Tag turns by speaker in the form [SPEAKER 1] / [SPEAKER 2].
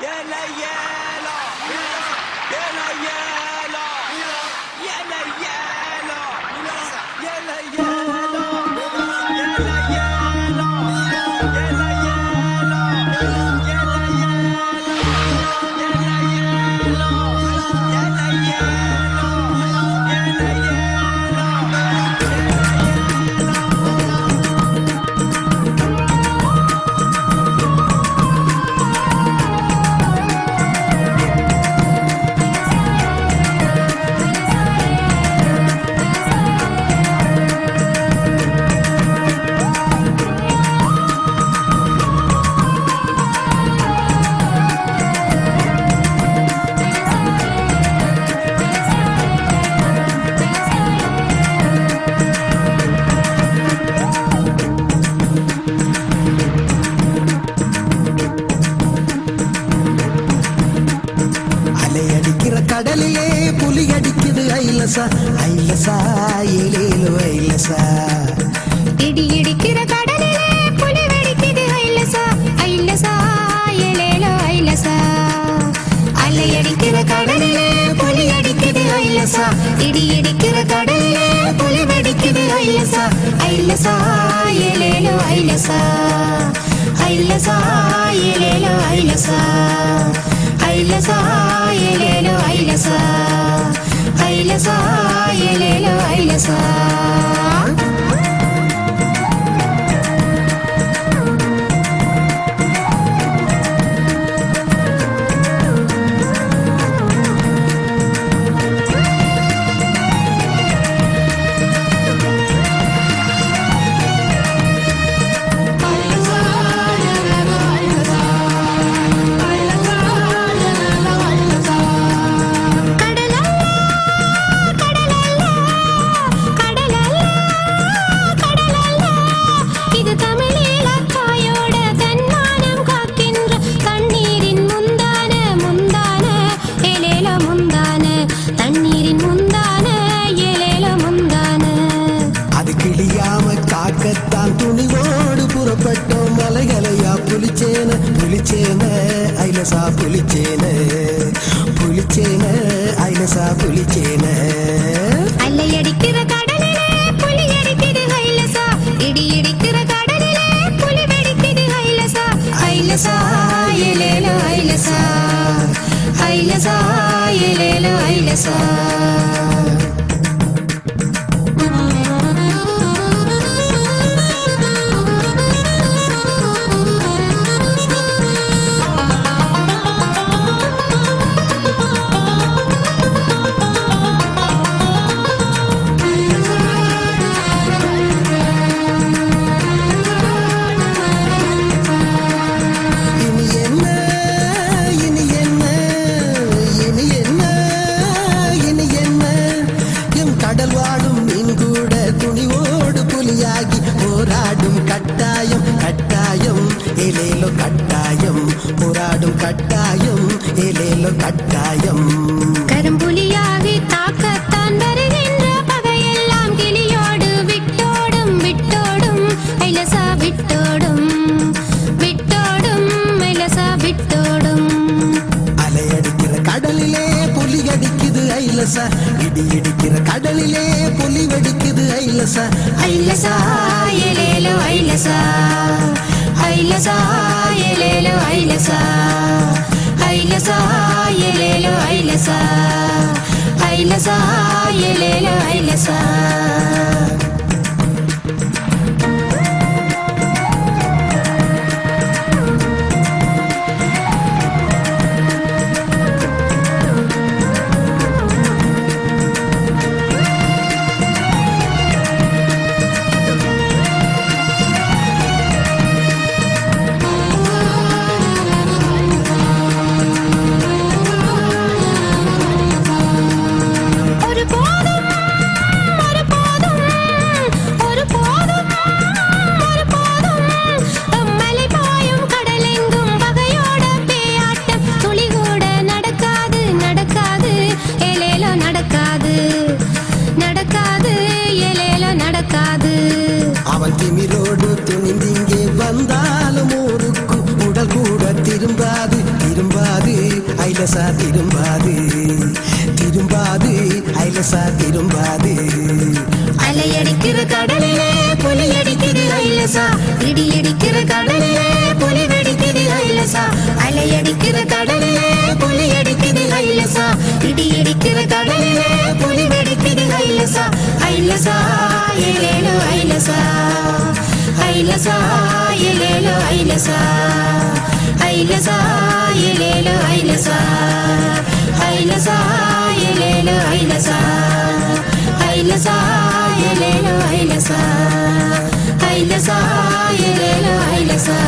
[SPEAKER 1] yeah yeah yeah yellow. கடலிலே புலி அடிக்குது ஐலசா ஐலசா ஏலேலு ஐலசா.
[SPEAKER 2] இடி இடிக்கிற கடலிலே புலி அடிக்குது ஐலசா ஐலசா ஏலேலு ஐலசா. அலை அடிக்கிற கடலிலே புலி அடிக்குது ஐலசா இடி இடிக்கிற கடலிலே புலி அடிக்குது ஐலசா ஐலசா ஏலேலு ஐலசா. ஐலசா ஏலேலு ஐலசா. ஐலசா ஏலேலோ ஐலசா ஐலசா ஐலசா
[SPEAKER 1] புலிச்சேன புலிச்சேன ஐலசா புலிச்சேன
[SPEAKER 2] அலை கடலிலே புலி அடிக்குது ஐலசா இடி இடிக்கிற கடலிலே புலி வெடிக்குது ஐலசா ஐலசா ஏலேலோ ஐலசா ஐலசா ஏலேலோ ஐலசா
[SPEAKER 1] போராடும் கட்டாயம் கட்டாயம். ஏலேலோ கட்டாயம். போராடும் கட்டாயம் ஏலேலோ கட்டாயம்.
[SPEAKER 2] கரும்புலியாகி தாக்கத்தான் வருகின்ற பகையெல்லாம் கிளியோடு விட்டோடும் விட்டோடும் ஐலசா விட்டோடும். விட்டோடும் ஐலசா விட்டோடும்.
[SPEAKER 1] அலையடிக்கிற கடலிலே புலி அடிக்குது ஐலசா. இடி இடிக்கிற கடலிலே புலி வெடிக்குது ஐலசா.
[SPEAKER 2] ஐலசா ஏலேலோ ஐலசா. ஐலசா ஏலேலோ ஐலசா. ஐலசா ஏலேலோ ஐலசா. ஐலசா ஏலேலோ ஐலசா.
[SPEAKER 1] அவன் திமிரோடு துணிந்திங்கே வந்தாலும் ஊருக்கு உடல் கூட திரும்பாது திரும்பாது ஐலசா திரும்பாது திரும்பாது ஐலசா திரும்பாது.
[SPEAKER 2] அலையடிக்கிற கடலிலே புலி அடிக்குது ஐலசா இடி அடிக்கிற கடலிலே புலி வெடிக்குது ஐலசா. அலையடிக்கிற கடல் ఐలసా ఎలేలో ఐలసా ఐలసా ఎలేలో ఐలసా ఐలసా ఎలేలో ఐలసా ఐలసా ఎలేలో ఐలసా ఐలసా ఎలేలో ఐలసా